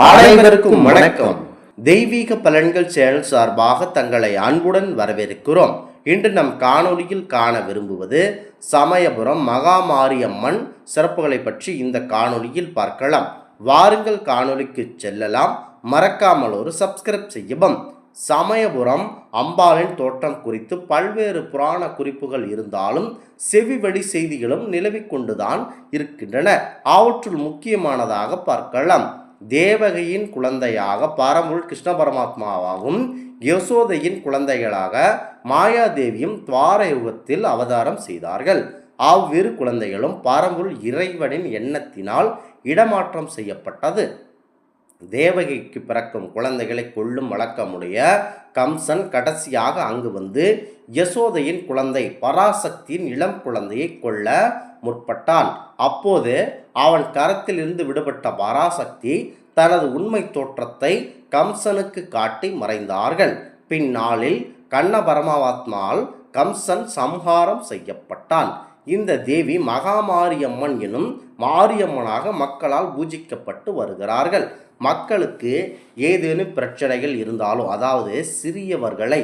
அனைவருக்கும் வணக்கம். தெய்வீக பலன்கள் சேனல் சார்பாக தங்களை அன்புடன் வரவேற்கிறோம். இன்று நம் காணொலியில் காண விரும்புவது சமயபுரம் மகாமாரியம்மன் சிறப்புகளை பற்றி இந்த காணொலியில் பார்க்கலாம். வாருங்கள் காணொலிக்கு செல்லலாம். மறக்காமல் ஒரு சப்ஸ்கிரைப் செய்யவும். சமயபுரம் அம்பாளின் தோற்றம் குறித்து பல்வேறு புராண குறிப்புகள் இருந்தாலும் செவிவழி செய்திகளும் நிலவிக்கொண்டுதான் இருக்கின்றன. அவற்றுள் முக்கியமானதாக பார்க்கலாம். தேவகையின் குழந்தையாக பரமுள் கிருஷ்ண பரமாத்மாவாகவும் யசோதையின் குழந்தைகளாக மாயாதேவியும் துவார யுகத்தில் அவதாரம் செய்தார்கள். அவ்விரு குழந்தைகளும் பரமுள் இறைவனின் எண்ணத்தினால் இடமாற்றம் செய்யப்பட்டது. தேவகிக்கு பிறக்கும் குழந்தைகளை கொல்லும் வழக்கமுடைய கம்சன் கடைசியாக அங்கு வந்து யசோதையின் குழந்தை பராசக்தியின் இளம் குழந்தையை கொல்ல முற்பட்டான். அப்போது அவன் கரத்திலிருந்து விடுபட்ட பராசக்தி தனது உண்மை தோற்றத்தை கம்சனுக்கு காட்டி மறைந்தார்கள். பின்னாளில் கண்ண பரமாவாத்மால் கம்சன் சம்ஹாரம் செய்யப்பட்டான். இந்த தேவி மகாமாரியம்மன் எனும் மாரியம்மனாக மக்களால் பூஜிக்கப்பட்டு வருகிறார்கள். மக்களுக்கு ஏதேனும் பிரச்சனைகள் இருந்தாலும் அதாவது சிறியவர்களை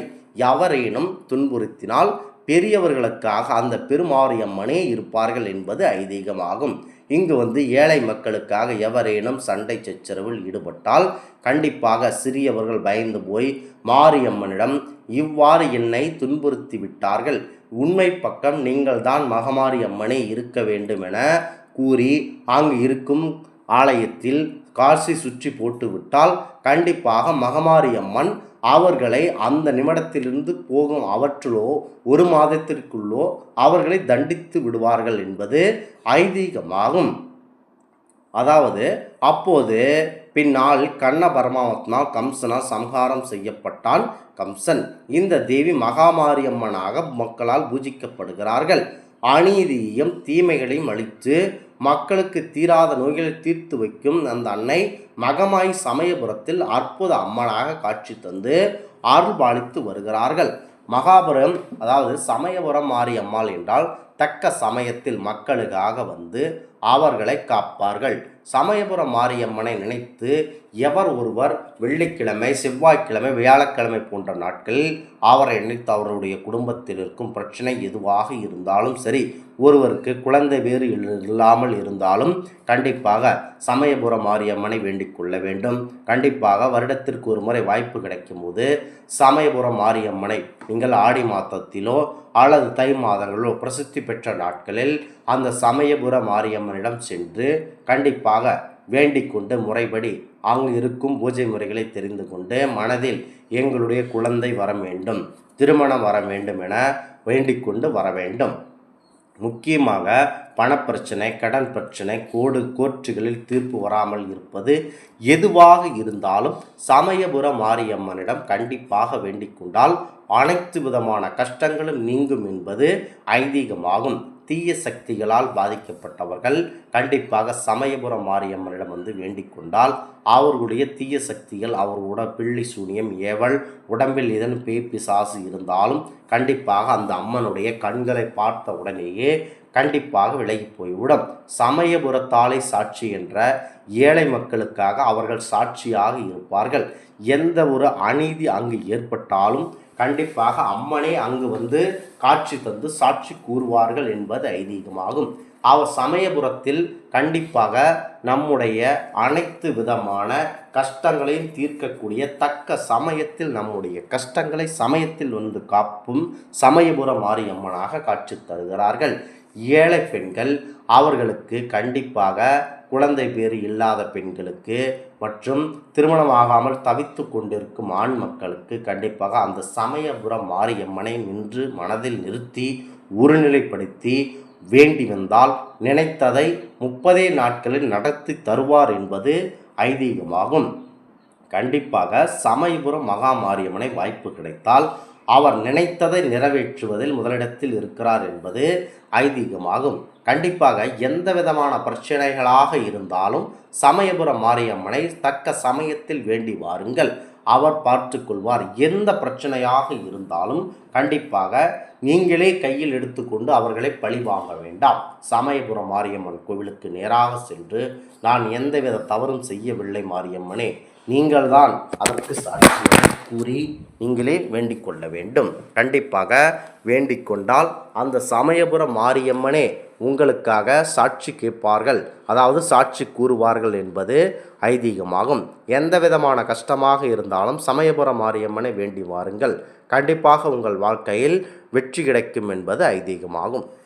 எவரேனும் துன்புறுத்தினால் பெரியவர்களுக்காக அந்த பெருமாரியம்மனே இருப்பார்கள் என்பது ஐதீகமாகும். இங்கு வந்து ஏழை மக்களுக்காக எவரேனும் சண்டை சச்சரவில் ஈடுபட்டால் கண்டிப்பாக சிறியவர்கள் பயந்து போய் மாரியம்மனிடம் இவ்வாறு என்னை துன்புறுத்தி விட்டார்கள். உண்மை பக்கம் நீங்கள்தான் மகமாரியம்மனே இருக்க வேண்டும் என கூறி அங்கு இருக்கும் ஆலயத்தில் காசி சுற்றி போட்டுவிட்டால் கண்டிப்பாக மகமாரியம்மன் அவர்களை அந்த நிமிடத்திலிருந்து போகும் அவற்றிலோ ஒரு மாதத்திற்குள்ளோ அவர்களை தண்டித்து விடுவார்கள் என்பது ஐதீகமாகும். அதாவது அப்போது பின்னால் கண்ண பரமாத்மா கம்சனால் சம்ஹாரம் செய்யப்பட்டான். கம்சன் இந்த தேவி மகாமாரியம்மனாக மக்களால் பூஜிக்கப்படுகிறார்கள். அநீதியையும் தீமைகளையும் அழித்து மக்களுக்கு தீராத நோய்களை தீர்த்து வைக்கும் அந்த அன்னை மகமாய் சமயபுரத்தில் அற்புத அம்மனாக காட்சி தந்து அருள்பாலித்து வருகிறார்கள். மகாபுரம் அதாவது சமயபுரம் மாரியம்மாள் என்றால் தக்க சமயத்தில் மக்களுக்காக வந்து அவர்களை காப்பார்கள். சமயபுரம் மாரியம்மனை நினைத்து எவர் ஒருவர் வெள்ளிக்கிழமை செவ்வாய்க்கிழமை வியாழக்கிழமை போன்ற நாட்களில் அவரை நினைத்து அவருடைய குடும்பத்தில் இருக்கும் பிரச்சனை எதுவாக இருந்தாலும் சரி ஒருவருக்கு குழந்தை வேறு இல்லாமல் இருந்தாலும் கண்டிப்பாக சமயபுரம் மாரியம்மனை வேண்டிக் கொள்ள வேண்டும். கண்டிப்பாக வருடத்திற்கு ஒரு முறை வாய்ப்பு கிடைக்கும் போது சமயபுரம் மாரியம்மனை நீங்கள் ஆடி மாதத்திலோ அல்லது தை மாதங்களோ பிரசித்தி பெற்ற நாட்களில் அந்த சமயபுர மாரியம்மனிடம் சென்று கண்டிப்பாக வேண்டிக் வேண்டிக்கொண்டு முறைப்படி அங்கு இருக்கும் பூஜை முறைகளை தெரிந்து கொண்டு மனதில் எங்களுடைய குழந்தை வர வேண்டும் திருமணம் வர வேண்டும் என வேண்டிக்கொண்டு வர வேண்டும். முக்கியமாக பணப்பிரச்சனை கடன் பிரச்சனை கோடு கோர்ட்டுகளில் தீர்ப்பு வராமல் இருப்பது எதுவாக இருந்தாலும் சமயபுர மாரியம்மனிடம் கண்டிப்பாக வேண்டிக் கொண்டால் அனைத்து விதமான கஷ்டங்களும் நீங்கும் என்பது ஐதீகமாகும். தீய சக்திகளால் பாதிக்கப்பட்டவர்கள் கண்டிப்பாக சமயபுர மாரியம்மனிடம் வந்து வேண்டிக் கொண்டால் அவர்களுடைய தீய சக்திகள் அவர்களோட பிள்ளி சூனியம் ஏவல் உடம்பில் இதன் பேய் பிசாசு இருந்தாலும் கண்டிப்பாக அந்த அம்மனுடைய கண்களை பார்த்த உடனேயே கண்டிப்பாக விலகி போய்விடும். சமயபுரத்தாலை சாட்சி என்ற ஏழை மக்களுக்காக அவர்கள் சாட்சியாக இருப்பார்கள். எந்த ஒரு அநீதி அங்கு ஏற்பட்டாலும் கண்டிப்பாக அம்மனே அங்கு வந்து காட்சி தந்து சாட்சி கூறுவார்கள் என்பது ஐதீகமாகும். அவர் சமயபுரத்தில் கண்டிப்பாக நம்முடைய அனைத்து விதமான கஷ்டங்களையும் தீர்க்கக்கூடிய தக்க சமயத்தில் நம்முடைய கஷ்டங்களை சமயத்தில் வந்து காப்பும் சமயபுர மாரியம்மனாக காட்சி தருகிறார்கள். ஏழை பெண்கள் அவர்களுக்கு கண்டிப்பாக குழந்தை பேறு இல்லாத பெண்களுக்கு மற்றும் திருமணமாகாமல் தவித்து கொண்டிருக்கும் ஆண் மக்களுக்கு கண்டிப்பாக அந்த சமயபுரம் மாரியம்மனை நின்று மனதில் நிறுத்தி ஒருநிலைப்படுத்தி வேண்டி வந்தால் நினைத்ததை முப்பதே நாட்களில் நடத்தி தருவார் என்பது ஐதீகமாகும். கண்டிப்பாக சமயபுரம் மகா மாரியம்மனை வாய்ப்பு கிடைத்தால் அவர் நினைத்ததை நிறைவேற்றுவதில் முதலிடத்தில் இருக்கிறார் என்பது ஐதீகமாகும். கண்டிப்பாக எந்த விதமான பிரச்சனைகளாக இருந்தாலும் சமயபுரம் மாரியம்மனை தக்க சமயத்தில் வேண்டி வாருங்கள். அவர் பார்த்துக்கொள்வார் எந்த பிரச்சனையாக இருந்தாலும் கண்டிப்பாக நீங்களே கையில் எடுத்துக்கொண்டு அவர்களை பழி வாங்க வேண்டாம். சமயபுரம் மாரியம்மன் கோவிலுக்கு நேராக சென்று நான் எந்தவித தவறும் செய்யவில்லை மாரியம்மனே நீங்கள்தான் அதற்கு சாட்சி. கூறி நீங்களே வேண்டிக் கொள்ள வேண்டும். கண்டிப்பாக வேண்டிக் கொண்டால் அந்த சமயபுர மாரியம்மனே உங்களுக்காக சாட்சி கேட்பார்கள். அதாவது சாட்சி கூறுவார்கள் என்பது ஐதீகமாகும். எந்த விதமான கஷ்டமாக இருந்தாலும் சமயபுர மாரியம்மனை வேண்டி வாருங்கள். கண்டிப்பாக உங்கள் வாழ்க்கையில் வெற்றி கிடைக்கும் என்பது ஐதீகமாகும்.